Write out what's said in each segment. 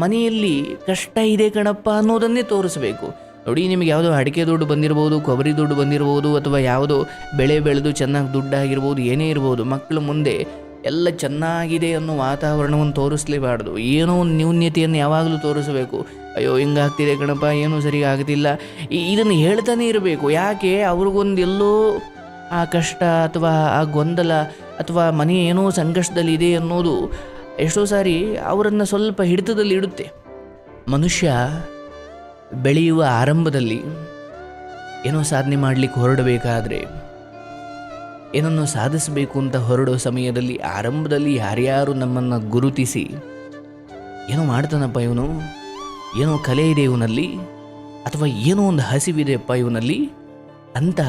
ಮನೆಯಲ್ಲಿ ಕಷ್ಟ ಇದೆ ಕಣಪ್ಪ ಅನ್ನೋದನ್ನೇ ತೋರಿಸಬೇಕು. ನೋಡಿ, ನಿಮಗೆ ಯಾವುದೋ ಅಡಿಕೆ ದುಡ್ಡು ಬಂದಿರ್ಬೋದು, ಕೊಬ್ಬರಿ ದುಡ್ಡು ಬಂದಿರ್ಬೋದು, ಅಥವಾ ಯಾವುದೋ ಬೆಳೆ ಬೆಳೆದು ಚೆನ್ನಾಗಿ ದುಡ್ಡಾಗಿರ್ಬೋದು, ಏನೇ ಇರ್ಬೋದು ಮಕ್ಕಳು ಮುಂದೆ ಎಲ್ಲ ಚೆನ್ನಾಗಿದೆ ಅನ್ನೋ ವಾತಾವರಣವನ್ನು ತೋರಿಸ್ಲೇಬಾರ್ದು. ಏನೋ ಒಂದು ನ್ಯೂನ್ಯತೆಯನ್ನು ಯಾವಾಗಲೂ ತೋರಿಸಬೇಕು. ಅಯ್ಯೋ, ಹಿಂಗಾಗ್ತಿದೆ ಕಣಪ್ಪ, ಏನೂ ಸರಿ ಆಗ್ತಿಲ್ಲ. ಇದನ್ನು ಹೇಳ್ತಾನೆ ಇರಬೇಕು. ಯಾಕೆ? ಅವ್ರಿಗೊಂದು ಎಲ್ಲೋ ಆ ಕಷ್ಟ ಅಥವಾ ಆ ಗೊಂದಲ ಅಥವಾ ಮನೆ ಏನೋ ಸಂಕಷ್ಟದಲ್ಲಿದೆ ಅನ್ನೋದು ಎಷ್ಟೋ ಸಾರಿ ಅವರನ್ನು ಸ್ವಲ್ಪ ಹಿಡಿತದಲ್ಲಿ ಇಡುತ್ತೆ. ಮನುಷ್ಯ ಬೆಳೆಯುವ ಆರಂಭದಲ್ಲಿ ಏನೋ ಸಾಧನೆ ಮಾಡಲಿಕ್ಕೆ ಹೊರಡಬೇಕಾದ್ರೆ ಏನನ್ನು ಸಾಧಿಸಬೇಕು ಅಂತ ಹೊರಡೋ ಸಮಯದಲ್ಲಿ ಆರಂಭದಲ್ಲಿ ಯಾರ್ಯಾರು ನಮ್ಮನ್ನು ಗುರುತಿಸಿ, ಏನೋ ಮಾಡ್ತಾನಪ್ಪ ಇವನು, ಏನೋ ಕಲೆ ಇದೆ ಇವನಲ್ಲಿ, ಅಥವಾ ಏನೋ ಒಂದು ಹಸಿವಿದೆಯಪ್ಪ ಇವನಲ್ಲಿ ಅಂತ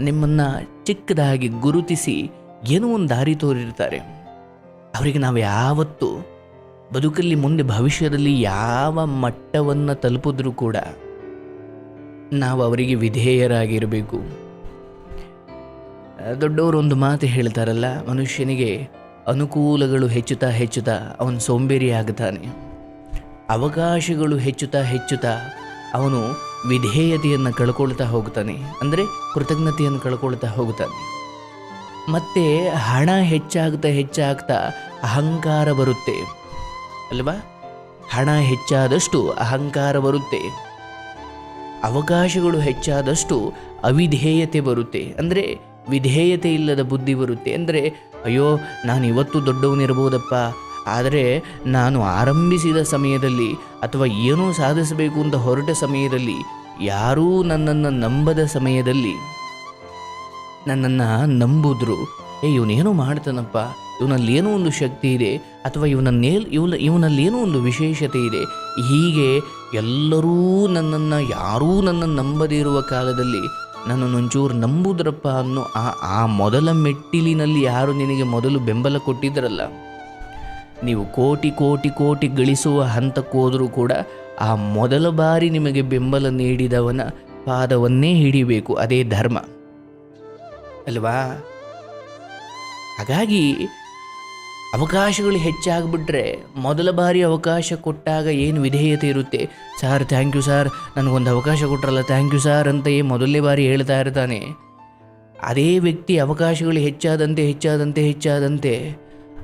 ನಿಮ್ಮನ್ನು ಚಿಕ್ಕದಾಗಿ ಗುರುತಿಸಿ ಏನೋ ಒಂದು ದಾರಿ ತೋರಿರ್ತಾರೆ. ಅವರಿಗೆ ನಾವು ಯಾವತ್ತು ಬದುಕಲ್ಲಿ ಮುಂದೆ ಭವಿಷ್ಯದಲ್ಲಿ ಯಾವ ಮಟ್ಟವನ್ನು ತಲುಪಿದ್ರೂ ಕೂಡ ನಾವು ಅವರಿಗೆ ವಿಧೇಯರಾಗಿರಬೇಕು. ದೊಡ್ಡವರು ಒಂದು ಮಾತು ಹೇಳ್ತಾರಲ್ಲ, ಮನುಷ್ಯನಿಗೆ ಅನುಕೂಲಗಳು ಹೆಚ್ಚುತ್ತಾ ಹೆಚ್ಚುತ್ತಾ ಅವನು ಸೋಂಬೇರಿ ಆಗ್ತಾನೆ. ಅವಕಾಶಗಳು ಹೆಚ್ಚುತ್ತಾ ಹೆಚ್ಚುತ್ತಾ ಅವನು ವಿಧೇಯತೆಯನ್ನು ಕಳ್ಕೊಳ್ತಾ ಹೋಗ್ತಾನೆ. ಅಂದರೆ ಕೃತಜ್ಞತೆಯನ್ನು ಕಳ್ಕೊಳ್ತಾ ಹೋಗ್ತಾನೆ. ಮತ್ತೆ ಹಣ ಹೆಚ್ಚಾಗ್ತಾ ಹೆಚ್ಚಾಗ್ತಾ ಅಹಂಕಾರ ಬರುತ್ತೆ. ಅಲ್ವಾ? ಹಣ ಹೆಚ್ಚಾದಷ್ಟು ಅಹಂಕಾರ ಬರುತ್ತೆ. ಅವಕಾಶಗಳು ಹೆಚ್ಚಾದಷ್ಟು ಅವಿಧೇಯತೆ ಬರುತ್ತೆ. ಅಂದರೆ ವಿಧೇಯತೆ ಇಲ್ಲದ ಬುದ್ಧಿ ಬರುತ್ತೆ. ಅಂದರೆ ಅಯ್ಯೋ, ನಾನು ಇವತ್ತು ದೊಡ್ಡವನಿರ್ಬೋದಪ್ಪ. ಆದರೆ ನಾನು ಆರಂಭಿಸಿದ ಸಮಯದಲ್ಲಿ ಅಥವಾ ಏನೋ ಸಾಧಿಸಬೇಕು ಅಂತ ಹೊರಟ ಸಮಯದಲ್ಲಿ ಯಾರೂ ನನ್ನನ್ನು ನಂಬದ ಸಮಯದಲ್ಲಿ ನನ್ನನ್ನು ನಂಬಿದ್ರು. ಏ, ಇವನೇನೋ ಮಾಡ್ತಾನಪ್ಪ. ಇವನಲ್ಲಿ ಏನೋ ಒಂದು ಶಕ್ತಿ ಇದೆ. ಅಥವಾ ಇವನನ್ನೇಲ್ ಇವನ ಇವನಲ್ಲಿ ಏನೋ ಒಂದು ವಿಶೇಷತೆ ಇದೆ. ಹೀಗೆ ಎಲ್ಲರೂ ನನ್ನನ್ನು ಯಾರೂ ನನ್ನನ್ನು ನಂಬದೇ ಇರುವ ಕಾಲದಲ್ಲಿ ನನ್ನನ್ನು ಒಂಚೂರು ನಂಬುದ್ರಪ್ಪ ಅನ್ನೋ ಆ ಆ ಮೊದಲ ಮೆಟ್ಟಿಲಿನಲ್ಲಿ ಯಾರು ನಿನಗೆ ಮೊದಲು ಬೆಂಬಲ ಕೊಟ್ಟಿದ್ದರಲ್ಲ ನೀವು ಕೋಟಿ ಕೋಟಿ ಕೋಟಿ ಗಳಿಸುವ ಹಂತಕ್ಕೋದರೂ ಕೂಡ ಆ ಮೊದಲ ಬಾರಿ ನಿಮಗೆ ಬೆಂಬಲ ನೀಡಿದವನ ಪಾದವನ್ನೇ ಹಿಡಿಬೇಕು. ಅದೇ ಧರ್ಮ. ಅಲ್ವಾ? ಹಾಗಾಗಿ ಅವಕಾಶಗಳು ಹೆಚ್ಚಾಗ್ಬಿಟ್ರೆ ಮೊದಲ ಬಾರಿ ಅವಕಾಶ ಕೊಟ್ಟಾಗ ಏನು ವಿಧೇಯತೆ ಇರುತ್ತೆ? Sir thank you sir. ನನಗೊಂದು ಅವಕಾಶ ಕೊಟ್ರಲ್ಲ ಥ್ಯಾಂಕ್ ಯು ಸರ್ ಅಂತ ಏ ಮೊದಲನೇ ಬಾರಿ ಹೇಳ್ತಾ ಇರ್ತಾನೆ. ಅದೇ ವ್ಯಕ್ತಿ ಅವಕಾಶಗಳು ಹೆಚ್ಚಾದಂತೆ ಹೆಚ್ಚಾದಂತೆ ಹೆಚ್ಚಾದಂತೆ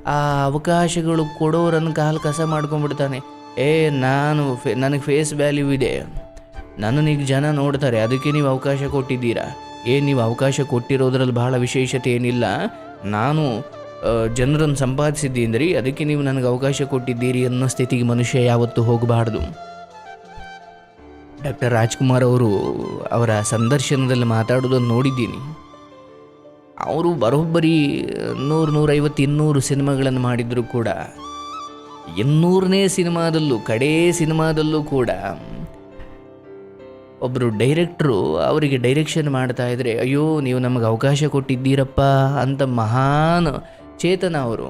ಆ ಅವಕಾಶಗಳು ಕೊಡೋರನ್ನು ಕಾಲು ಕಸ ಮಾಡ್ಕೊಂಡ್ಬಿಡ್ತಾನೆ. ಏ, ನಾನು ಫೇ, ನನಗೆ ಫೇಸ್ ವ್ಯಾಲ್ಯೂ ಇದೆ. ನನ್ನನ್ನೀಗ ಜನ ನೋಡ್ತಾರೆ. ಅದಕ್ಕೆ ನೀವು ಅವಕಾಶ ಕೊಟ್ಟಿದ್ದೀರಾ? ಏನು ನೀವು ಅವಕಾಶ ಕೊಟ್ಟಿರೋದ್ರಲ್ಲಿ ಬಹಳ ವಿಶೇಷತೆ ಏನಿಲ್ಲ. ನಾನು ಜನರನ್ನು ಸಂಪಾದಿಸಿದ್ದೀನಿ ಅದಕ್ಕೆ ನೀವು ನನಗೆ ಅವಕಾಶ ಕೊಟ್ಟಿದ್ದೀರಿ ಅನ್ನೋ ಸ್ಥಿತಿಗೆ ಮನುಷ್ಯ ಯಾವತ್ತೂ ಹೋಗಬಾರ್ದು. ಡಾಕ್ಟರ್ ರಾಜ್ಕುಮಾರ್ ಅವರು ಅವರ ಸಂದರ್ಶನದಲ್ಲಿ ಮಾತಾಡೋದನ್ನು ನೋಡಿದ್ದೀನಿ. ಅವರು ಬರೋಬ್ಬರಿ ನೂರು, ನೂರೈವತ್ತು, ಇನ್ನೂರು ಸಿನಿಮಾಗಳನ್ನು ಮಾಡಿದರೂ ಕೂಡ, ಇನ್ನೂರನೇ ಸಿನಿಮಾದಲ್ಲೂ, ಕಡೇ ಸಿನಿಮಾದಲ್ಲೂ ಕೂಡ ಒಬ್ಬರು ಡೈರೆಕ್ಟ್ರು ಅವರಿಗೆ ಡೈರೆಕ್ಷನ್ ಮಾಡ್ತಾ ಇದ್ದರೆ ಅಯ್ಯೋ, ನೀವು ನಮಗೆ ಅವಕಾಶ ಕೊಟ್ಟಿದ್ದೀರಪ್ಪ ಅಂತ ಮಹಾನ್ ಚೇತನ ಅವರು.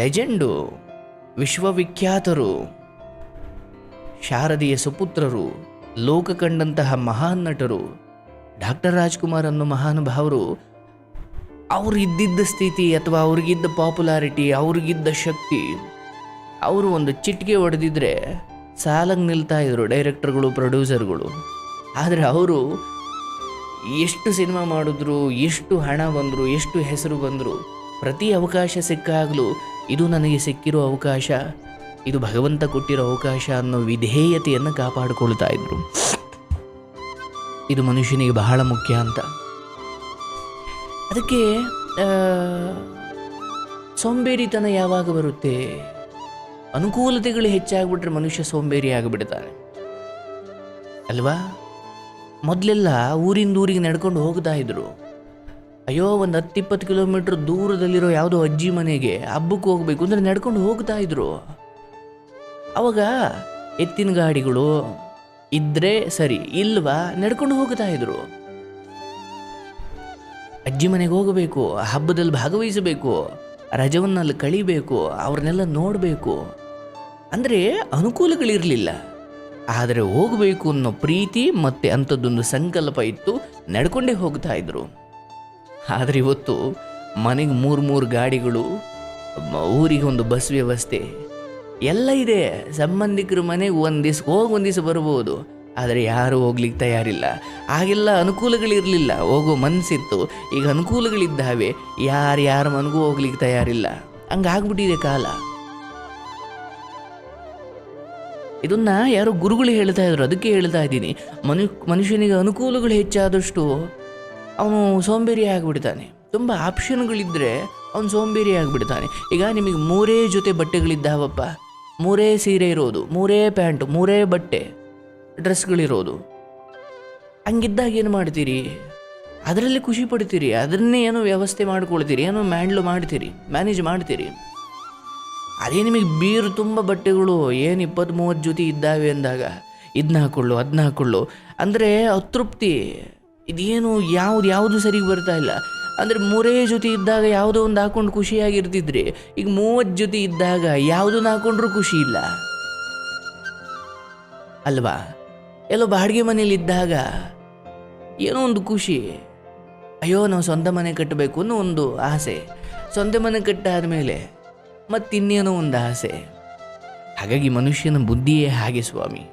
ಲೆಜೆಂಡು, ವಿಶ್ವವಿಖ್ಯಾತರು, ಶಾರದೀಯ ಸುಪುತ್ರರು, ಲೋಕ ಕಂಡಂತಹ ಮಹಾನ್ ನಟರು, ಡಾಕ್ಟರ್ ರಾಜ್ಕುಮಾರ್ ಅನ್ನೋ ಮಹಾನುಭಾವರು ಅವ್ರು ಇದ್ದಿದ್ದ ಸ್ಥಿತಿ ಅಥವಾ ಅವ್ರಿಗಿದ್ದ ಪಾಪ್ಯುಲಾರಿಟಿ ಅವ್ರಿಗಿದ್ದ ಶಕ್ತಿ, ಅವರು ಒಂದು ಚಿಟಿಕೆ ಹೊಡೆದಿದ್ರೆ ಸಾಲಾಗಿ ನಿಲ್ತಾ ಇದ್ರು ಡೈರೆಕ್ಟರ್ಗಳು, ಪ್ರೊಡ್ಯೂಸರ್ಗಳು. ಆದರೆ ಅವರು ಎಷ್ಟು ಸಿನಿಮಾ ಮಾಡಿದ್ರು, ಎಷ್ಟು ಹಣ ಬಂದರು, ಎಷ್ಟು ಹೆಸರು ಬಂದರು, ಪ್ರತಿ ಅವಕಾಶ ಸಿಕ್ಕಾಗಲೂ ಇದು ನನಗೆ ಸಿಕ್ಕಿರೋ ಅವಕಾಶ, ಇದು ಭಗವಂತ ಕೊಟ್ಟಿರೋ ಅವಕಾಶ ಅನ್ನೋ ವಿಧೇಯತೆಯನ್ನು ಕಾಪಾಡಿಕೊಳ್ತಾ ಇದ್ರು. ಇದು ಮನುಷ್ಯನಿಗೆ ಬಹಳ ಮುಖ್ಯ ಅಂತ. ಅದಕ್ಕೆ ಸೋಂಬೇರಿತನ ಯಾವಾಗ ಬರುತ್ತೆ? ಅನುಕೂಲತೆಗಳು ಹೆಚ್ಚಾಗ್ಬಿಟ್ರೆ ಮನುಷ್ಯ ಸೋಂಬೇರಿ ಆಗಿಬಿಡ್ತಾನೆ. ಅಲ್ವಾ? ಮೊದಲೆಲ್ಲ ಊರಿಂದ ಊರಿಗೆ ನಡ್ಕೊಂಡು ಹೋಗ್ತಾ ಇದ್ರು. ಅಯ್ಯೋ, ಒಂದು ಹತ್ತಿಪ್ಪತ್ತು ಕಿಲೋಮೀಟ್ರ್ ದೂರದಲ್ಲಿರೋ ಯಾವುದೋ ಅಜ್ಜಿ ಮನೆಗೆ ಹಬ್ಬಕ್ಕೆ ಹೋಗ್ಬೇಕು ಅಂದರೆ ನಡ್ಕೊಂಡು ಹೋಗ್ತಾ ಇದ್ರು. ಅವಾಗ ಎತ್ತಿನ ಗಾಡಿಗಳು ಇದ್ರೆ ಸರಿ, ಇಲ್ವಾ ನಡ್ಕೊಂಡು ಹೋಗ್ತಾ ಇದ್ರು. ಅಜ್ಜಿ ಮನೆಗೆ ಹೋಗಬೇಕು, ಹಬ್ಬದಲ್ಲಿ ಭಾಗವಹಿಸಬೇಕು, ರಜವನ್ನಲ್ಲಿ ಕಳಿಬೇಕು, ಅವ್ರನ್ನೆಲ್ಲ ನೋಡಬೇಕು. ಅಂದರೆ ಅನುಕೂಲಗಳಿರಲಿಲ್ಲ. ಆದರೆ ಹೋಗಬೇಕು ಅನ್ನೋ ಪ್ರೀತಿ ಮತ್ತು ಅಂಥದ್ದೊಂದು ಸಂಕಲ್ಪ ಇತ್ತು, ನಡ್ಕೊಂಡೇ ಹೋಗ್ತಾ ಇದ್ರು. ಆದರೆ ಇವತ್ತು ಮನೆಗೆ ಮೂರು ಮೂರು ಗಾಡಿಗಳು ಊರಿಗೆ ಒಂದು ಬಸ್ ವ್ಯವಸ್ಥೆ, ಎಲ್ಲ ಇದೆ. ಸಂಬಂಧಿಕರು ಮನೆಗೆ ಒಂದು ದಿವಸ, ಹೋಗಿ ಒಂದು ದಿವಸ ಬರ್ಬೋದು. ಆದರೆ ಯಾರು ಹೋಗ್ಲಿಕ್ಕೆ ತಯಾರಿಲ್ಲ. ಆಗೆಲ್ಲ ಅನುಕೂಲಗಳಿರಲಿಲ್ಲ. ಹೋಗೋ ಮನಸ್ಸಿತ್ತು ಈಗ ಅನುಕೂಲಗಳಿದ್ದಾವೆ. ಯಾರು ಯಾರ ಮನೆಗೂ ಹೋಗ್ಲಿಕ್ಕೆ ತಯಾರಿಲ್ಲ. ಹಂಗಾಗ್ಬಿಟ್ಟಿದೆ ಕಾಲ. ಇದನ್ನ ಯಾರೋ ಗುರುಗಳು ಹೇಳ್ತಾ ಇದ್ರು, ಅದಕ್ಕೆ ಹೇಳ್ತಾ ಇದ್ದೀನಿ. ಮನು, ಮನುಷ್ಯನಿಗೆ ಅನುಕೂಲಗಳು ಹೆಚ್ಚಾದಷ್ಟು ಅವನು ಸೋಂಬೇರಿ ಆಗಿಬಿಡ್ತಾನೆ. ತುಂಬ ಆಪ್ಷನ್ಗಳಿದ್ದರೆ ಅವನು ಸೋಂಬೇರಿ ಆಗಿಬಿಡ್ತಾನೆ. ಈಗ ನಿಮಗೆ ಮೂರೇ ಜೊತೆ ಬಟ್ಟೆಗಳಿದ್ದಾವಪ್ಪ. ಮೂರೇ ಸೀರೆ ಇರೋದು, ಮೂರೇ ಪ್ಯಾಂಟು, ಮೂರೇ ಬಟ್ಟೆ, ಡ್ರೆಸ್ಗಳಿರೋದು. ಹಂಗಿದ್ದಾಗ ಏನು ಮಾಡ್ತೀರಿ? ಅದರಲ್ಲಿ ಖುಷಿ ಪಡ್ತೀರಿ, ಅದನ್ನೇ ಏನೋ ವ್ಯವಸ್ಥೆ ಮಾಡ್ಕೊಳ್ತೀರಿ, ಏನೋ ಮ್ಯಾಂಡ್ಲು ಮಾಡ್ತೀರಿ, ಮ್ಯಾನೇಜ್ ಮಾಡ್ತೀರಿ. ಅದೇ ನಿಮಗೆ ಬೀರು ತುಂಬ ಬಟ್ಟೆಗಳು, ಏನು ಇಪ್ಪತ್ತು ಮೂವತ್ತು ಜೊತೆ ಇದ್ದಾವೆ ಅಂದಾಗ ಇದನ್ನ ಹಾಕೊಳ್ಳು ಅದನ್ನ ಹಾಕೊಳ್ಳು. ಅಂದರೆ ಅತೃಪ್ತಿ. ಇದೇನು ಯಾವ್ದು, ಯಾವುದು ಸರಿಗೆ ಬರ್ತಾ ಇಲ್ಲ. ಅಂದರೆ ಮೂರೇ ಜೊತೆ ಇದ್ದಾಗ ಯಾವುದೋ ಒಂದು ಹಾಕೊಂಡು ಖುಷಿಯಾಗಿರ್ತಿದ್ರಿ, ಈಗ ಮೂವತ್ತು ಜೊತೆ ಇದ್ದಾಗ ಯಾವುದನ್ನ ಹಾಕೊಂಡ್ರೂ ಖುಷಿ ಇಲ್ಲ. ಅಲ್ವಾ? ಎಲ್ಲೋ ಬಾಡಿಗೆ ಮನೇಲಿ ಇದ್ದಾಗ ಏನೋ ಒಂದು ಖುಷಿ. ಅಯ್ಯೋ, ನಾವು ಸ್ವಂತ ಮನೆ ಕಟ್ಟಬೇಕು ಅನ್ನೋ ಒಂದು ಆಸೆ. ಸ್ವಂತ ಮನೆ ಕಟ್ಟಾದ ಮೇಲೆ ಮತ್ತಿನ್ನೇನೋ ಒಂದು ಆಸೆ. ಹಾಗಾಗಿ ಮನುಷ್ಯನ ಬುದ್ಧಿಯೇ ಹಾಗೆ ಸ್ವಾಮಿ.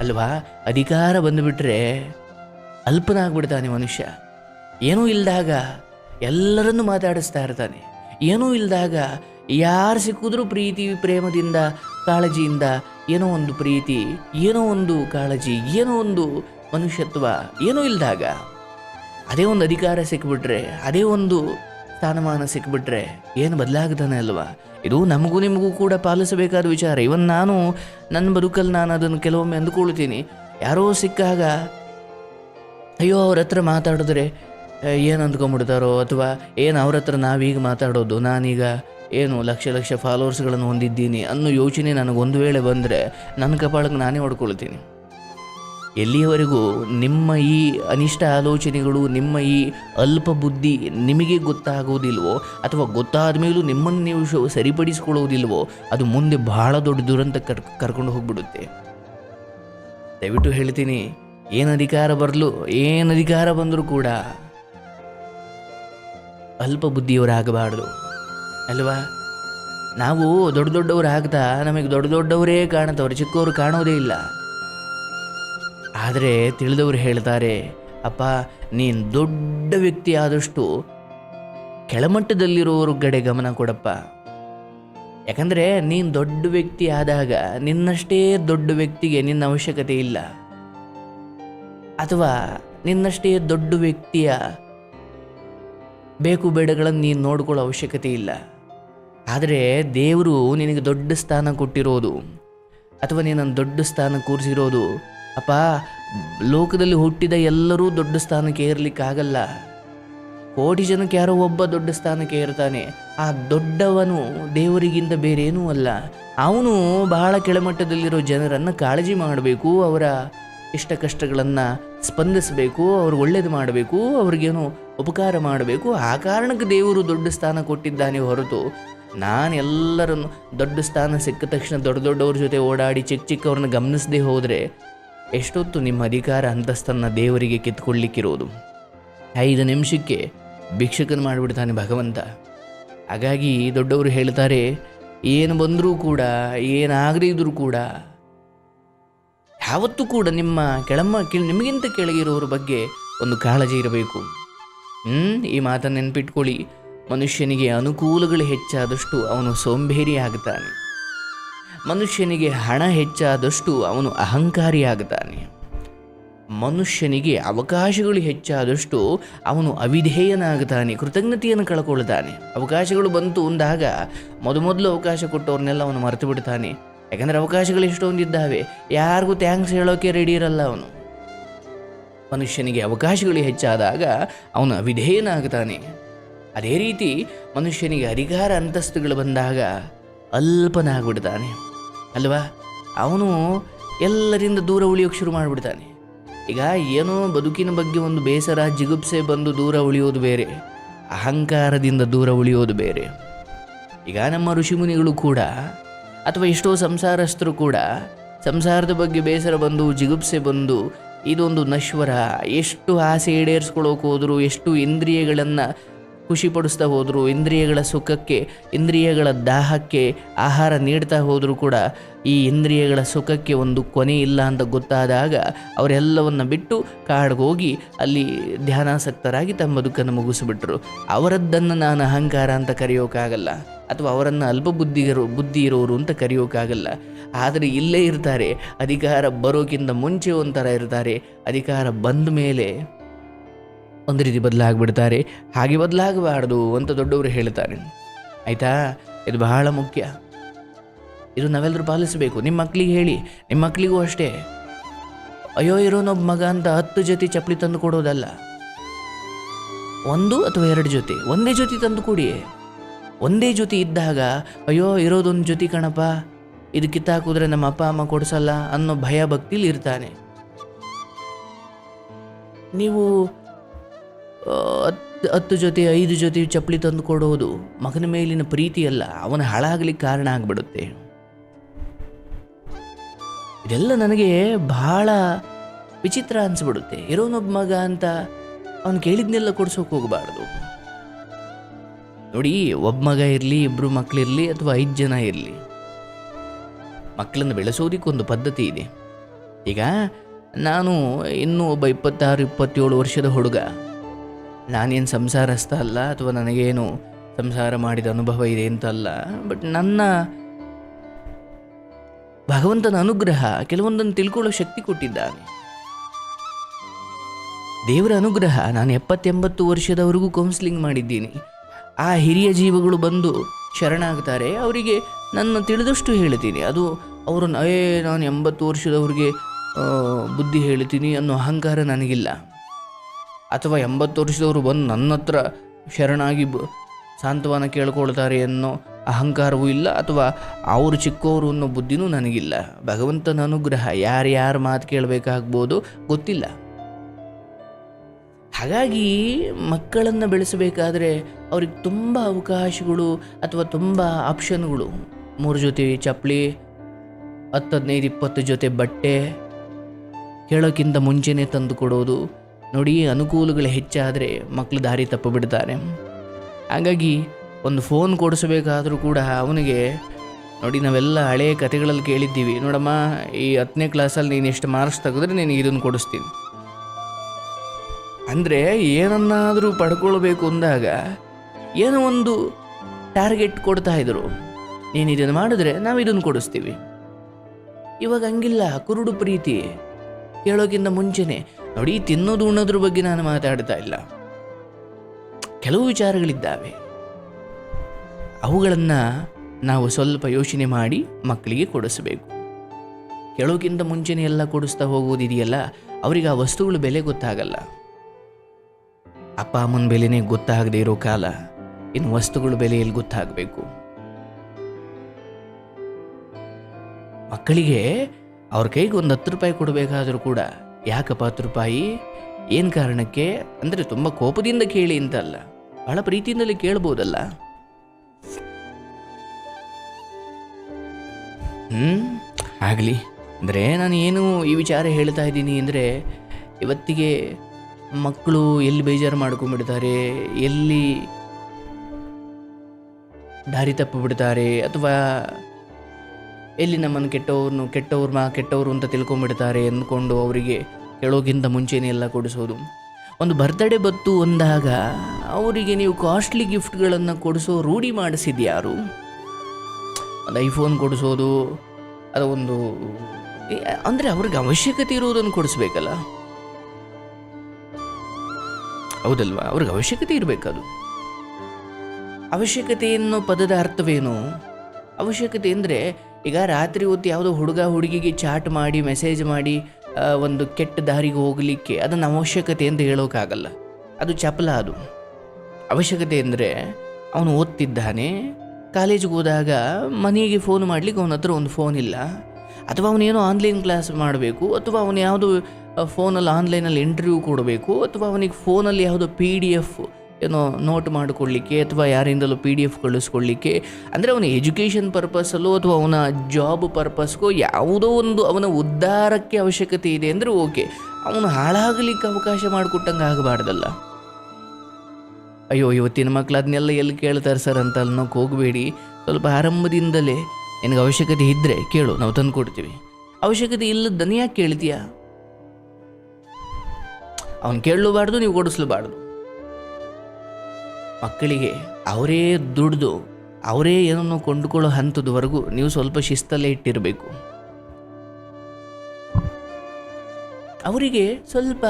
ಅಲ್ವಾ? ಅಧಿಕಾರ ಬಂದುಬಿಟ್ರೆ ಅಲ್ಪನಾಗ್ಬಿಡ್ತಾನೆ ಮನುಷ್ಯ. ಏನೂ ಇಲ್ದಾಗ ಎಲ್ಲರನ್ನು ಮಾತಾಡಿಸ್ತಾ ಇರ್ತಾನೆ. ಏನೂ ಇಲ್ದಾಗ ಯಾರು ಸಿಕ್ಕಿದ್ರೂ ಪ್ರೀತಿ, ಪ್ರೇಮದಿಂದ, ಕಾಳಜಿಯಿಂದ ಏನೋ ಒಂದು ಪ್ರೀತಿ, ಏನೋ ಒಂದು ಕಾಳಜಿ, ಏನೋ ಒಂದು ಮನುಷ್ಯತ್ವ ಏನೂ ಇಲ್ದಾಗ, ಅದೇ ಒಂದು ಅಧಿಕಾರ ಸಿಕ್ಬಿಟ್ರೆ, ಅದೇ ಒಂದು ಸ್ಥಾನಮಾನ ಸಿಕ್ಬಿಟ್ರೆ ಏನು ಬದಲಾಗ್ತಾನೆ ಅಲ್ವಾ? ಇದು ನಮಗೂ ನಿಮಗೂ ಕೂಡ ಪಾಲಿಸಬೇಕಾದ ವಿಚಾರ. ಇವನ್ ನಾನು, ನನ್ನ ಬದುಕಲ್ಲಿ ನಾನು ಅದನ್ನು ಕೆಲವೊಮ್ಮೆ ಅಂದುಕೊಳ್ತೀನಿ. ಯಾರೋ ಸಿಕ್ಕಾಗ, ಅಯ್ಯೋ, ಅವ್ರ ಹತ್ರ ಮಾತಾಡಿದ್ರೆ ಏನು ಅಂದ್ಕೊಂಬಿಡ್ತಾರೋ ಅಥವಾ, ಏನು ಅವ್ರ ಹತ್ರ ನಾವೀಗ ಮಾತಾಡೋದು? ನಾನೀಗ ಏನು ಲಕ್ಷ ಲಕ್ಷ ಫಾಲೋವರ್ಸ್ಗಳನ್ನು ಹೊಂದಿದ್ದೀನಿ? ಅನ್ನೋ ಯೋಚನೆ ನನಗೊಂದು ವೇಳೆ ಬಂದರೆ, ನನ್ನ ಕಪಾಳಕ್ಕೆ ನಾನೇ ಹೊಡ್ಕೊಳ್ತೀನಿ. ಎಲ್ಲಿಯವರೆಗೂ ನಿಮ್ಮ ಈ ಅನಿಷ್ಟ ಆಲೋಚನೆಗಳು, ನಿಮ್ಮ ಈ ಅಲ್ಪ ಬುದ್ಧಿ ನಿಮಗೆ ಗೊತ್ತಾಗೋದಿಲ್ವೋ ಅಥವಾ ಗೊತ್ತಾದ ಮೇಲೂ ನಿಮ್ಮನ್ನು ನೀವು ಸರಿಪಡಿಸ್ಕೊಳ್ಳೋದಿಲ್ವೋ ಅದು ಮುಂದೆ ಬಹಳ ದೊಡ್ಡ ದುರಂತ ಕರ್, ಕರ್ಕೊಂಡು ಹೋಗ್ಬಿಡುತ್ತೆ. ದಯವಿಟ್ಟು ಹೇಳ್ತೀನಿ, ಏನು ಅಧಿಕಾರ ಬರಲು, ಏನು ಅಧಿಕಾರ ಬಂದರೂ ಕೂಡ ಅಲ್ಪ ಬುದ್ಧಿಯವರಾಗಬಾರ್ದು, ಅಲ್ವಾ? ನಾವು ದೊಡ್ಡ ದೊಡ್ಡವರು ಆಗ್ತಾ ನಮಗೆ ದೊಡ್ಡ ದೊಡ್ಡವರೇ ಕಾಣುತ್ತವ್ರು ಚಿಕ್ಕವರು ಕಾಣೋದೇ ಇಲ್ಲ. ಆದರೆ ತಿಳಿದವರು ಹೇಳ್ತಾರೆ, ಅಪ್ಪ, ನೀನು ದೊಡ್ಡ ವ್ಯಕ್ತಿ ಆದಷ್ಟು ಕೆಳಮಟ್ಟದಲ್ಲಿರುವವರು ಕಡೆ ಗಮನ ಕೊಡಪ್ಪ. ಯಾಕಂದರೆ ನೀನು ದೊಡ್ಡ ವ್ಯಕ್ತಿ ಆದಾಗ ನಿನ್ನಷ್ಟೇ ದೊಡ್ಡ ವ್ಯಕ್ತಿಗೆ ನಿನ್ನ ಅವಶ್ಯಕತೆ ಇಲ್ಲ. ಅಥವಾ ನಿನ್ನಷ್ಟೇ ದೊಡ್ಡ ವ್ಯಕ್ತಿಯ ಬೇಕು ಬೇಡಗಳನ್ನು ನೀನು ನೋಡ್ಕೊಳ್ಳೋ ಅವಶ್ಯಕತೆ ಇಲ್ಲ. ಆದರೆ ದೇವರು ನಿನಗೆ ದೊಡ್ಡ ಸ್ಥಾನ ಕೊಟ್ಟಿರೋದು ಅಥವಾ ನೀನನ್ನು ದೊಡ್ಡ ಸ್ಥಾನ ಕೂರಿಸಿರೋದು ಅಪ್ಪ, ಲೋಕದಲ್ಲಿ ಹುಟ್ಟಿದ ಎಲ್ಲರೂ ದೊಡ್ಡ ಸ್ಥಾನಕ್ಕೆ ಏರ್ಲಿಕ್ಕಾಗಲ್ಲ. ಕೋಟಿ ಜನಕ್ಕೆ ಯಾರೋ ಒಬ್ಬ ದೊಡ್ಡ ಸ್ಥಾನಕ್ಕೆ ಏರ್ತಾನೆ. ಆ ದೊಡ್ಡವನು ದೇವರಿಗಿಂತ ಬೇರೇನೂ ಅಲ್ಲ. ಅವನು ಬಹಳ ಕೆಳಮಟ್ಟದಲ್ಲಿರೋ ಜನರನ್ನು ಕಾಳಜಿ ಮಾಡಬೇಕು, ಅವರ ಇಷ್ಟ ಕಷ್ಟಗಳನ್ನು ಸ್ಪಂದಿಸಬೇಕು, ಅವ್ರು ಒಳ್ಳೇದು ಮಾಡಬೇಕು, ಅವ್ರಿಗೇನು ಉಪಕಾರ ಮಾಡಬೇಕು. ಆ ಕಾರಣಕ್ಕೆ ದೇವರು ದೊಡ್ಡ ಸ್ಥಾನ ಕೊಟ್ಟಿದ್ದಾನೆ ಹೊರತು ನಾನು ಎಲ್ಲರನ್ನು ದೊಡ್ಡ ಸ್ಥಾನ ಸಿಕ್ಕ ತಕ್ಷಣ ದೊಡ್ಡ ದೊಡ್ಡವ್ರ ಜೊತೆ ಓಡಾಡಿ ಚಿಕ್ಕ ಚಿಕ್ಕವ್ರನ್ನ ಗಮನಿಸದೆ ಹೋದರೆ ಎಷ್ಟೊತ್ತು ನಿಮ್ಮ ಅಧಿಕಾರ ಅಂತಸ್ತನ್ನು ದೇವರಿಗೆ ಕಿತ್ಕೊಳ್ಳಿಕ್ಕಿರೋದು? ಐದು ನಿಮಿಷಕ್ಕೆ ಭಿಕ್ಷಕನ ಮಾಡಿಬಿಡ್ತಾನೆ ಭಗವಂತ. ಹಾಗಾಗಿ ದೊಡ್ಡವರು ಹೇಳ್ತಾರೆ, ಏನು ಬಂದರೂ ಕೂಡ ಏನಾಗದಿದ್ರೂ ಕೂಡ, ಯಾವತ್ತೂ ಕೂಡ ನಿಮ್ಮ ಕೆಳಮ್ಮ ಕೆಳ, ನಿಮಗಿಂತ ಕೆಳಗಿರೋರ ಬಗ್ಗೆ ಒಂದು ಕಾಳಜಿ ಇರಬೇಕು. ಹ್ಞೂ ಈ ಮಾತನ್ನು ನೆನ್ಪಿಟ್ಕೊಳ್ಳಿ. ಮನುಷ್ಯನಿಗೆ ಅನುಕೂಲಗಳು ಹೆಚ್ಚಾದಷ್ಟು ಅವನು ಸೋಂಬೇರಿ ಆಗ್ತಾನೆ. ಮನುಷ್ಯನಿಗೆ ಹಣ ಹೆಚ್ಚಾದಷ್ಟು ಅವನು ಅಹಂಕಾರಿಯಾಗುತ್ತಾನೆ ಮನುಷ್ಯನಿಗೆ ಅವಕಾಶಗಳು ಹೆಚ್ಚಾದಷ್ಟು ಅವನು ಅವಿಧೇಯನಾಗುತ್ತಾನೆ ಕೃತಜ್ಞತೆಯನ್ನು ಕಳ್ಕೊಳ್ತಾನೆ ಅವಕಾಶಗಳು ಬಂತು ಅಂದಾಗ ಮೊದಮೊದಲು ಅವಕಾಶ ಕೊಟ್ಟವ್ರನ್ನೆಲ್ಲ ಅವನು ಮರೆತು ಬಿಡ್ತಾನೆ. ಯಾಕಂದರೆ ಅವಕಾಶಗಳು ಎಷ್ಟೊಂದಿದ್ದಾವೆ ಯಾರಿಗೂ ಥ್ಯಾಂಕ್ಸ್ ಹೇಳೋಕೆ ರೆಡಿ ಇರಲ್ಲ ಅವನು. ಮನುಷ್ಯನಿಗೆ ಅವಕಾಶಗಳು ಹೆಚ್ಚಾದಾಗ ಅವನು ಅವಿಧೇಯನಾಗುತ್ತಾನೆ ಅದೇ ರೀತಿ ಮನುಷ್ಯನಿಗೆ ಅಧಿಕಾರ ಅಂತಸ್ತುಗಳು ಬಂದಾಗ ಅಲ್ಪನಾಗ್ಬಿಡ್ತಾನೆ. ಅಲ್ವಾ? ಅವನು ಎಲ್ಲರಿಂದ ದೂರ ಉಳಿಯೋಕೆ ಶುರು ಮಾಡಿಬಿಡ್ತಾನೆ. ಈಗ ಏನೋ ಬದುಕಿನ ಬಗ್ಗೆ ಒಂದು ಬೇಸರ, ಜಿಗುಪ್ಸೆ ಬಂದು ದೂರ ಉಳಿಯೋದು ಬೇರೆ. ಅಹಂಕಾರದಿಂದ ದೂರ ಉಳಿಯೋದು ಬೇರೆ. ಈಗ ನಮ್ಮ ಋಷಿಮುನಿಗಳು ಕೂಡ, ಅಥವಾ ಎಷ್ಟೋ ಸಂಸಾರಸ್ಥರು ಕೂಡ, ಸಂಸಾರದ ಬಗ್ಗೆ ಬೇಸರ ಬಂದು, ಜಿಗುಪ್ಸೆ ಬಂದು, ಇದೊಂದು ನಶ್ವರ, ಎಷ್ಟು ಆಸೆ ಈಡೇರಿಸ್ಕೊಳ್ಳೋಕೆ ಹೋದರೂ, ಎಷ್ಟು ಇಂದ್ರಿಯಗಳನ್ನು ಖುಷಿ ಪಡಿಸ್ತಾ ಹೋದರು, ಇಂದ್ರಿಯಗಳ ಸುಖಕ್ಕೆ, ಇಂದ್ರಿಯಗಳ ದಾಹಕ್ಕೆ ಆಹಾರ ನೀಡ್ತಾ ಹೋದರೂ ಕೂಡ ಈ ಇಂದ್ರಿಯಗಳ ಸುಖಕ್ಕೆ ಒಂದು ಕೊನೆ ಇಲ್ಲ ಅಂತ ಗೊತ್ತಾದಾಗ ಅವರೆಲ್ಲವನ್ನು ಬಿಟ್ಟು ಕಾಡಿಗೆ ಹೋಗಿ ಅಲ್ಲಿ ಧ್ಯಾನಾಸಕ್ತರಾಗಿ ತಮ್ಮ ಬದುಕನ್ನು ಮುಗಿಸಿಬಿಟ್ರು. ಅವರದ್ದನ್ನು ನಾನು ಅಹಂಕಾರ ಅಂತ ಕರೆಯೋಕ್ಕಾಗಲ್ಲ ಅಥವಾ ಅವರನ್ನು ಅಲ್ಪ ಬುದ್ಧಿಗರು ಬುದ್ಧಿ ಇರೋರು ಅಂತ ಕರೆಯೋಕ್ಕಾಗಲ್ಲ ಆದರೆ ಇಲ್ಲೇ ಇರ್ತಾರೆ, ಅಧಿಕಾರ ಬರೋಕ್ಕಿಂತ ಮುಂಚೆ ಒಂಥರ ಇರ್ತಾರೆ, ಅಧಿಕಾರ ಬಂದ ಮೇಲೆ ಒಂದು ರೀತಿ ಬದಲಾಗ್ಬಿಡ್ತಾರೆ. ಹಾಗೆ ಬದಲಾಗಬಾರ್ದು ಅಂತ ದೊಡ್ಡವರು ಹೇಳ್ತಾರೆ ಆಯಿತಾ? ಇದು ಬಹಳ ಮುಖ್ಯ. ಇದು ನಾವೆಲ್ಲರೂ ಪಾಲಿಸಬೇಕು. ನಿಮ್ಮ ಮಕ್ಕಳಿಗೆ ಹೇಳಿ. ನಿಮ್ಮ ಮಕ್ಕಳಿಗೂ ಅಷ್ಟೇ. ಅಯ್ಯೋ, ಇರೋನೊಬ್ಬ ಮಗ ಅಂತ ಹತ್ತು ಜೊತೆ ಚಪ್ಪಲಿ ತಂದು ಕೊಡೋದಲ್ಲ. ಒಂದು ಅಥವಾ ಎರಡು ಜೊತೆ? ಒಂದೇ ಜೊತೆ ತಂದು ಕೊಡಿ. ಒಂದೇ ಜೊತೆ ಇದ್ದಾಗ, ಅಯ್ಯೋ, ಇರೋದೊಂದು ಜೊತೆ ಕಣಪ್ಪ. ಇದು ಕಿತ್ತಾಕಿದ್ರೆ ನಮ್ಮ ಅಪ್ಪ, ಅಮ್ಮ ಕೊಡಿಸಲ್ಲ ಅನ್ನೋ ಭಯ ಭಕ್ತಿಲಿ ಇರ್ತಾನೆ. ನೀವು ಹತ್ತು ಹತ್ತು ಜೊತೆ, ಐದು ಜೊತೆ ಚಪ್ಪಲಿ ತಂದು ಕೊಡೋದು ಮಗನ ಮೇಲಿನ ಪ್ರೀತಿಯಲ್ಲ ಅವನ ಹಾಳಾಗಲಿಕ್ಕೆ ಕಾರಣ ಆಗಿಬಿಡುತ್ತೆ. ಇದೆಲ್ಲ ನನಗೆ ಬಹಳ ವಿಚಿತ್ರ ಅನ್ಸ್ಬಿಡುತ್ತೆ. ಇರೋನೊಬ್ಬ ಮಗ ಅಂತ ಅವನು ಕೇಳಿದ್ನೆಲ್ಲ ಕೊಡ್ಸೋಕೆ ಹೋಗಬಾರ್ದು. ನೋಡಿ, ಒಬ್ಬ ಮಗ ಇರಲಿ ಇಬ್ಬರು ಮಕ್ಕಳಿರಲಿ ಅಥವಾ ಐದು ಜನ ಇರಲಿ. ಮಕ್ಕಳನ್ನು ಬೆಳೆಸೋದಕ್ಕೊಂದು ಪದ್ಧತಿ ಇದೆ. ಈಗ ನಾನು ಇನ್ನೂ ಒಬ್ಬ ಇಪ್ಪತ್ತಾರು, ಇಪ್ಪತ್ತೇಳು ವರ್ಷದ ಹುಡುಗ. ನಾನೇನು ಸಂಸಾರಸ್ಥ ಅಲ್ಲ ಅಥವಾ ನನಗೇನು ಸಂಸಾರ ಮಾಡಿದ ಅನುಭವ ಇದೆ ಅಂತ ಅಲ್ಲ ಬಟ್ ನನ್ನ ಭಗವಂತನ ಅನುಗ್ರಹ ಕೆಲವೊಂದನ್ನು ತಿಳ್ಕೊಳ್ಳೋ ಶಕ್ತಿ ಕೊಟ್ಟಿದ್ದಾನೆ. ದೇವರ ಅನುಗ್ರಹ, ನಾನು ಎಪ್ಪತ್ತೆಂಬತ್ತು ವರ್ಷದವರೆಗೂ ಕೌನ್ಸಿಲಿಂಗ್ ಮಾಡಿದ್ದೀನಿ. ಆ ಹಿರಿಯ ಜೀವಗಳು ಬಂದು ಶರಣಾಗ್ತಾರೆ, ಅವರಿಗೆ ನನ್ನ ತಿಳಿದಷ್ಟು ಹೇಳ್ತೀನಿ. ಅದು ಅವರು ಏ, ನಾನು ಎಂಬತ್ತು ವರ್ಷದವ್ರಿಗೆ ಬುದ್ಧಿ ಹೇಳ್ತೀನಿ ಅನ್ನೋ ಅಹಂಕಾರ ನನಗಿಲ್ಲ. ಅಥವಾ ಎಂಬತ್ತು ವರ್ಷದವರು ಬಂದು ನನ್ನ ಹತ್ರ ಶರಣಾಗಿ ಬ, ಸಾಂತ್ವನ ಕೇಳ್ಕೊಳ್ತಾರೆ ಅನ್ನೋ ಅಹಂಕಾರವೂ ಇಲ್ಲ ಅಥವಾ ಅವರು ಚಿಕ್ಕವರು ಅನ್ನೋ ಬುದ್ಧಿನೂ ನನಗಿಲ್ಲ. ಭಗವಂತನ ಅನುಗ್ರಹ ಯಾರ್ಯಾರ ಮಾತು ಕೇಳಬೇಕಾಗ್ಬೋದು ಗೊತ್ತಿಲ್ಲ. ಹಾಗಾಗಿ ಮಕ್ಕಳನ್ನು ಬೆಳೆಸಬೇಕಾದ್ರೆ ಅವ್ರಿಗೆ ತುಂಬ ಅವಕಾಶಗಳು ಅಥವಾ ತುಂಬ ಆಪ್ಷನ್ಗಳು ಮೂರು ಜೊತೆ ಚಪ್ಪಲಿ ಹತ್ತು ಹದಿನೈದು ಇಪ್ಪತ್ತು ಜೊತೆ ಬಟ್ಟೆ, ಕೇಳೋಕ್ಕಿಂತ ಮುಂಚೆನೇ ತಂದು ಕೊಡೋದು. ನೋಡಿ, ಅನುಕೂಲಗಳು ಹೆಚ್ಚಾದರೆ ಮಕ್ಕಳು ದಾರಿ ತಪ್ಪು ಬಿಡ್ತಾರೆ ಹಾಗಾಗಿ ಒಂದು ಫೋನ್ ಕೊಡಿಸಬೇಕಾದರೂ ಕೂಡ ಅವನಿಗೆ, ನೋಡಿ, ನಾವೆಲ್ಲ ಹಳೆಯ ಕಥೆಗಳಲ್ಲಿ ಕೇಳಿದ್ದೀವಿ. ನೋಡಮ್ಮ, ಈ ಹತ್ತನೇ ಕ್ಲಾಸಲ್ಲಿ ನೀನು ಎಷ್ಟು ಮಾರ್ಕ್ಸ್ ತೆಗೆದ್ರೆ ನಿನಗೆ ಇದನ್ನು ಕೊಡಿಸ್ತೀನಿ. ಅಂದರೆ ಏನನ್ನಾದರೂ ಪಡ್ಕೊಳ್ಬೇಕು ಅಂದಾಗ ಏನೋ ಒಂದು ಟಾರ್ಗೆಟ್ ಕೊಡ್ತಾ ಇದ್ರು. ನೀನು ಇದನ್ನು ಮಾಡಿದ್ರೆ ನಾವು ಇದನ್ನು ಕೊಡಿಸ್ತೀವಿ. ಇವಾಗ ಹಂಗಿಲ್ಲ, ಕುರುಡು ಪ್ರೀತಿ. ಕೇಳೋಕ್ಕಿಂತ ಮುಂಚೆನೆ ನೋಡಿ, ತಿನ್ನೋದು ಉಣ್ಣೋದ್ರ ಬಗ್ಗೆ ನಾನು ಮಾತಾಡ್ತಾ ಇಲ್ಲ. ಕೆಲವು ವಿಚಾರಗಳಿದ್ದಾವೆ. ಅವುಗಳನ್ನು ನಾವು ಸ್ವಲ್ಪ ಯೋಚನೆ ಮಾಡಿ ಮಕ್ಕಳಿಗೆ ಕೊಡಿಸಬೇಕು. ಕೇಳೋಕ್ಕಿಂತ ಮುಂಚೆನೆ ಎಲ್ಲ ಕೊಡಿಸ್ತಾ ಹೋಗೋದಿದೆಯಲ್ಲ ಅವರಿಗೆ ಆ ವಸ್ತುಗಳ ಬೆಲೆ ಗೊತ್ತಾಗಲ್ಲ. ಅಪ್ಪ ಅಮ್ಮನ ಬೆಲೆನೇ ಗೊತ್ತಾಗದೇ ಇರೋ ಕಾಲ, ಇನ್ನು ವಸ್ತುಗಳ ಬೆಲೆಯಲ್ಲಿ ಗೊತ್ತಾಗಬೇಕು. ಮಕ್ಕಳಿಗೆ ಅವ್ರ ಕೈಗೆ ಒಂದು ಹತ್ತು ರೂಪಾಯಿ ಕೊಡಬೇಕಾದರೂ ಕೂಡ ಯಾಕಪ್ಪ ಹತ್ತು ರೂಪಾಯಿ ಏನು ಕಾರಣಕ್ಕೆ? ಅಂದರೆ ತುಂಬ ಕೋಪದಿಂದ ಕೇಳಿ ಅಂತ ಅಲ್ಲ ಬಹಳ ಪ್ರೀತಿಯಿಂದಲೇ ಕೇಳ್ಬೋದಲ್ಲ. ಹ್ಞೂ ಆಗಲಿ. ಅಂದರೆ ನಾನು ಏನು ಈ ವಿಚಾರ ಹೇಳ್ತಾ ಇದ್ದೀನಿ ಅಂದರೆ, ಇವತ್ತಿಗೆ ಮಕ್ಕಳು ಎಲ್ಲಿ ಬೇಜಾರು ಮಾಡ್ಕೊಂಡ್ಬಿಡ್ತಾರೆ? ಎಲ್ಲಿ ದಾರಿ ತಪ್ಪು ಬಿಡ್ತಾರೆ ಅಥವಾ ಎಲ್ಲಿ ನಮ್ಮನ್ನು ಕೆಟ್ಟವ್ರನ್ನು, ಕೆಟ್ಟವ್ರ ಮಾ, ಕೆಟ್ಟವರು ಅಂತ ತಿಳ್ಕೊಂಬಿಡ್ತಾರೆ ಅಂದ್ಕೊಂಡು ಅವರಿಗೆ ಹೇಳೋಕ್ಕಿಂತ ಮುಂಚೆನೇ ಎಲ್ಲ ಕೊಡಿಸೋದು. ಒಂದು ಬರ್ತ್ಡೇ ಬತ್ತು ಅಂದಾಗ ಅವರಿಗೆ ನೀವು ಕಾಸ್ಟ್ಲಿ ಗಿಫ್ಟ್ಗಳನ್ನು ಕೊಡಿಸೋ ರೂಢಿ ಮಾಡಿಸಿದ್ಯಾರು? ಒಂದು ಐಫೋನ್ ಕೊಡಿಸೋದು, ಅದು ಒಂದು ಅಂದರೆ ಅವ್ರಿಗೆ ಅವಶ್ಯಕತೆ ಇರೋದನ್ನು ಕೊಡಿಸ್ಬೇಕಲ್ಲ? ಹೌದಲ್ವಾ? ಅವ್ರಿಗೆ ಅವಶ್ಯಕತೆ ಇರಬೇಕದು. ಅವಶ್ಯಕತೆ ಎನ್ನುವ ಪದದ ಅರ್ಥವೇನು? ಅವಶ್ಯಕತೆ ಅಂದರೆ ಈಗ ರಾತ್ರಿ ಹೊತ್ತು ಯಾವುದೋ ಹುಡುಗ ಹುಡುಗಿಗೆ ಚಾಟ್ ಮಾಡಿ ಮೆಸೇಜ್ ಮಾಡಿ ಒಂದು ಕೆಟ್ಟ ದಾರಿಗೆ ಹೋಗಲಿಕ್ಕೆ ಅದನ್ನು ಅವಶ್ಯಕತೆ ಅಂತ ಹೇಳೋಕ್ಕಾಗಲ್ಲ ಅದು ಚಪಲ ಅದು. ಅವಶ್ಯಕತೆ ಅಂದರೆ ಅವನು ಓದ್ತಿದ್ದಾನೆ ಕಾಲೇಜಿಗೆ ಹೋದಾಗ ಮನೆಗೆ ಫೋನ್ ಮಾಡಲಿಕ್ಕೆ ಅವನ ಹತ್ರ ಒಂದು ಫೋನ್ ಇಲ್ಲ. ಅಥವಾ ಅವನೇನೋ ಆನ್ಲೈನ್ ಕ್ಲಾಸ್ ಮಾಡಬೇಕು, ಅಥವಾ ಅವನು ಯಾವುದು ಫೋನಲ್ಲಿ ಆನ್ಲೈನಲ್ಲಿ ಇಂಟರ್ವ್ಯೂ ಕೊಡಬೇಕು, ಅಥವಾ ಅವನಿಗೆ ಫೋನಲ್ಲಿ ಯಾವುದೋ ಪಿ ಡಿ ಎಫ್ ಏನೋ ನೋಟ್ ಮಾಡಿಕೊಳ್ಳಿಕ್ಕೆ ಅಥವಾ ಯಾರಿಂದಲೂ ಪಿ ಡಿ ಎಫ್ ಕಳಿಸ್ಕೊಳ್ಳಿಕ್ಕೆ, ಅಂದರೆ ಅವನ ಎಜುಕೇಷನ್ ಪರ್ಪಸಲ್ಲೋ ಅಥವಾ ಅವನ ಜಾಬ್ ಪರ್ಪಸ್ಗೋ ಯಾವುದೋ ಒಂದು ಅವನ ಉದ್ಧಾರಕ್ಕೆ ಅವಶ್ಯಕತೆ ಇದೆ ಅಂದರೆ ಓಕೆ ಅವನು ಹಾಳಾಗಲಿಕ್ಕೆ ಅವಕಾಶ ಮಾಡಿಕೊಟ್ಟಂಗೆ ಆಗಬಾರ್ದಲ್ಲ. ಅಯ್ಯೋ, ಇವತ್ತಿನ ಮಕ್ಳು ಅದನ್ನೆಲ್ಲ ಎಲ್ಲಿ ಕೇಳ್ತಾರೆ ಸರ್ ಅಂತ ಅನ್ನೋಕೆ ಹೋಗಬೇಡಿ. ಸ್ವಲ್ಪ ಆರಂಭದಿಂದಲೇ ನಿನಗೆ ಅವಶ್ಯಕತೆ ಇದ್ದರೆ ಕೇಳು, ನಾವು ತಂದು ಕೊಡ್ತೀವಿ. ಅವಶ್ಯಕತೆ ಇಲ್ಲದನ್ನ ಯಾಕೆ ಕೇಳ್ತೀಯಾ? ಅವನು ಕೇಳಲೂಬಾರ್ದು, ನೀವು ಕೊಡಿಸ್ಲೂಬಾರ್ದು ಮಕ್ಕಳಿಗೆ ಅವರೇ ದುಡ್ದು, ಅವರೇ ಏನನ್ನು ಕೊಂಡುಕೊಳ್ಳೋ ಹಂತದವರೆಗೂ ನೀವು ಸ್ವಲ್ಪ ಶಿಸ್ತಲ್ಲೇ ಇಟ್ಟಿರಬೇಕು. ಅವರಿಗೆ ಸ್ವಲ್ಪ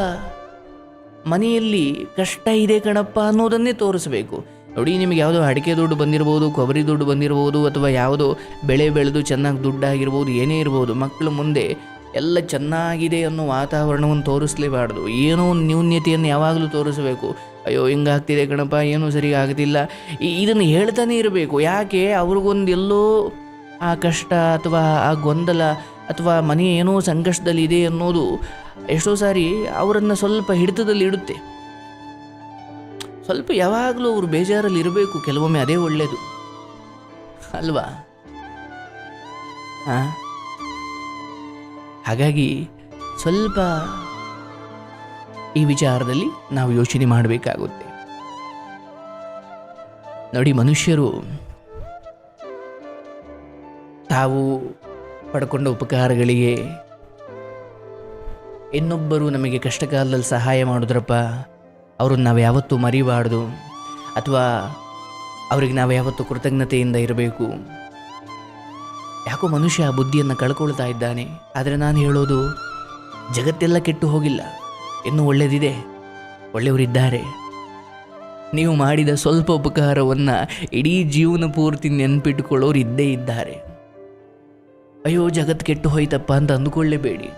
ಮನೆಯಲ್ಲಿ ಕಷ್ಟ ಇದೆ ಕಣಪ್ಪ ಅನ್ನೋದನ್ನೇ ತೋರಿಸಬೇಕು. ನೋಡಿ, ನಿಮಗೆ ಯಾವುದೋ ಅಡಿಕೆ ದುಡ್ಡು ಬಂದಿರ್ಬೋದು, ಕೊಬ್ಬರಿ ದುಡ್ಡು ಬಂದಿರ್ಬೋದು, ಅಥವಾ ಯಾವುದೋ ಬೆಳೆ ಬೆಳೆದು ಚೆನ್ನಾಗಿ ದುಡ್ಡಾಗಿರ್ಬೋದು, ಏನೇ ಇರ್ಬೋದು ಮಕ್ಕಳು ಮುಂದೆ ಎಲ್ಲ ಚೆನ್ನಾಗಿದೆ ಅನ್ನೋ ವಾತಾವರಣವನ್ನು ತೋರಿಸ್ಲೇಬಾರ್ದು. ಏನೋ ಒಂದು ನ್ಯೂನ್ಯತೆಯನ್ನು ಯಾವಾಗಲೂ ತೋರಿಸಬೇಕು. ಅಯ್ಯೋ, ಹಿಂಗಾಗ್ತಿದೆ ಕಣಪ್ಪ, ಏನೂ ಸರಿ ಆಗ್ತಿಲ್ಲ ಇದನ್ನು ಹೇಳ್ತಾನೆ ಇರಬೇಕು. ಯಾಕೆ? ಅವ್ರಿಗೊಂದು ಎಲ್ಲೋ ಆ ಕಷ್ಟ ಅಥವಾ ಆ ಗೊಂದಲ ಅಥವಾ ಮನೆ ಏನೋ ಸಂಕಷ್ಟದಲ್ಲಿದೆ ಅನ್ನೋದು ಎಷ್ಟೋ ಸಾರಿ ಅವರನ್ನು ಸ್ವಲ್ಪ ಹಿಡಿತದಲ್ಲಿ ಇಡುತ್ತೆ. ಸ್ವಲ್ಪ ಯಾವಾಗಲೂ ಅವರು ಬೇಜಾರಲ್ಲಿ ಇರಬೇಕು, ಕೆಲವೊಮ್ಮೆ ಅದೇ ಒಳ್ಳೆಯದು ಅಲ್ವಾ? ಹಾಗಾಗಿ ಸ್ವಲ್ಪ ಈ ವಿಚಾರದಲ್ಲಿ ನಾವು ಯೋಚನೆ ಮಾಡಬೇಕಾಗುತ್ತೆ. ನೋಡಿ ಮನುಷ್ಯರು ತಾವು ಪಡ್ಕೊಂಡ ಉಪಕಾರಗಳಿಗೆ ಇನ್ನೊಬ್ಬರು ನಮಗೆ ಕಷ್ಟ ಕಾಲದಲ್ಲಿ ಸಹಾಯ ಮಾಡಿದ್ರಪ್ಪ, ಅವ್ರನ್ನ ನಾವು ಯಾವತ್ತೂ ಮರಿಬಾರ್ದು, ಅಥವಾ ಅವ್ರಿಗೆ ನಾವು ಯಾವತ್ತೂ ಕೃತಜ್ಞತೆಯಿಂದ ಇರಬೇಕು. ಯಾಕೋ ಮನುಷ್ಯ ಆ ಬುದ್ಧಿಯನ್ನು ಕಳ್ಕೊಳ್ತಾ ಇದ್ದಾನೆ, ಆದರೆ ನಾನು ಹೇಳೋದು ಜಗತ್ತೆಲ್ಲ ಕೆಟ್ಟು ಹೋಗಿಲ್ಲ. ಇನ್ನೂ ಒಳ್ಳೆಯದಿದೆ ಒಳ್ಳೆಯವರಿದ್ದಾರೆ. ನೀವು ಮಾಡಿದ ಸ್ವಲ್ಪ ಉಪಕಾರವನ್ನು ಇಡೀ ಜೀವನ ಪೂರ್ತಿ ನೆನ್ಪಿಟ್ಕೊಳ್ಳೋರು ಇದ್ದೇ ಇದ್ದಾರೆ. ಅಯ್ಯೋ ಜಗತ್ತು ಕೆಟ್ಟು ಹೋಯ್ತಪ್ಪ ಅಂತ ಅಂದುಕೊಳ್ಳೇಬೇಡಿ.